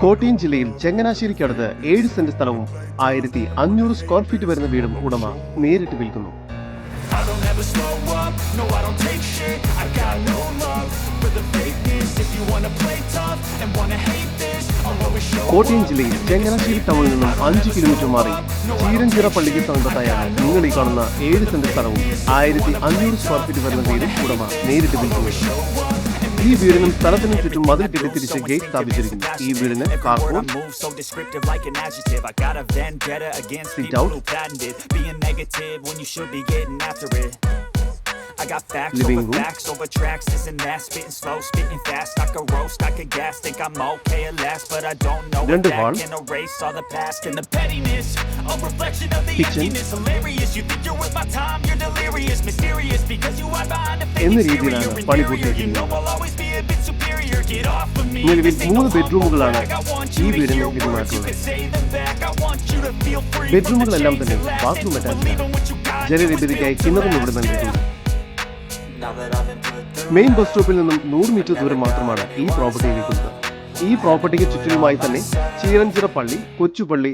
കോട്ടയം ജില്ലയിൽ ചങ്ങനാശ്ശേരിക്കടുത്ത് ഏഴ് സെന്റ് സ്ഥലവും ആയിരത്തി അഞ്ഞൂറ് സ്ക്വയർ ഫീറ്റ് വരുന്ന വീടും ഉടമ നേരിട്ട് വിൽക്കുന്നു. കോട്ടയം ജില്ലയിൽ ചങ്ങനാശ്ശേരി ടൗണിൽ നിന്നും അഞ്ച് കിലോമീറ്റർ മാറി ചീരഞ്ചിറ പള്ളിക്ക് സമീപത്തായാണ് നിങ്ങൾ ഈ കാണുന്ന ഏഴ് സെന്റ് സ്ഥലവും ആയിരത്തി അഞ്ഞൂറ് സ്ക്വയർ ഫീറ്റ് വരുന്ന വീടും ഉടമ നേരിട്ട് വിൽക്കുന്നു ഈ വീടിനും സ്ഥലത്തിനും ചുറ്റും മതിൽ കെട്ടി തിരിച്ച് ഗേറ്റ് സ്ഥാപിച്ചിരിക്കുന്നു. ഈ വീടിന് carport move, so I got facts Living over room. facts over tracks, isn't that Spitting slow, spitting fast, I could roast, I could gas Think I'm okay at last, but I don't know if that can erase all the past And the pettiness, a reflection of the Kitchen. emptiness Hilarious, you think you're worth my time, you're delirious Mysterious, because you are behind a fake exterior Interior, you know. I'll always be a bit superior Get off of me, നിലവിൽ മൂന്ന് ബെഡ്റൂമുകളാണ്. ഈ വീടിന് ലഭ്യമായിട്ടുള്ളത് ബെഡ്റൂമുകളെല്ലാം തന്നെ. Bathroom got, you കിണറും ഇവിടെ നൽകിയിട്ടുണ്ട് main bus സ്റ്റോപ്പിൽ നിന്നും നൂറ് മീറ്റർ ദൂരം മാത്രമാണ് ഈ പ്രോപ്പർട്ടിയിലേക്കുള്ളത് ഈ പ്രോപ്പർട്ടിക്ക് ചുറ്റിലുമായി തന്നെ ചീരഞ്ചിറ പള്ളി കൊച്ചുപള്ളി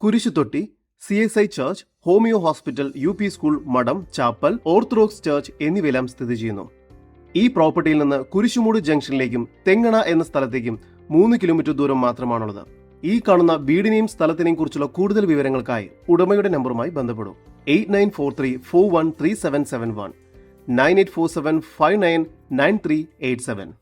കുരിശുതൊട്ടി C S I church homeo hospital U P school മഠം ചാപ്പൽ ഓർത്തഡോക്സ് ചർച്ച് എന്നിവയെല്ലാം സ്ഥിതി ചെയ്യുന്നു. ഈ പ്രോപ്പർട്ടിയിൽ നിന്ന് കുരിശുമൂട് ജംഗ്ഷനിലേക്കും തെങ്ങണ എന്ന സ്ഥലത്തേക്കും മൂന്ന് കിലോമീറ്റർ ദൂരം മാത്രമാണുള്ളത്. ഈ കാണുന്ന വീടിനെയും സ്ഥലത്തിനെയും കുറിച്ചുള്ള കൂടുതൽ വിവരങ്ങൾക്കായി ഉടമയുടെ നമ്പറുമായി ബന്ധപ്പെടും. Eight nine four three four one three seven seven one. 9847 599387.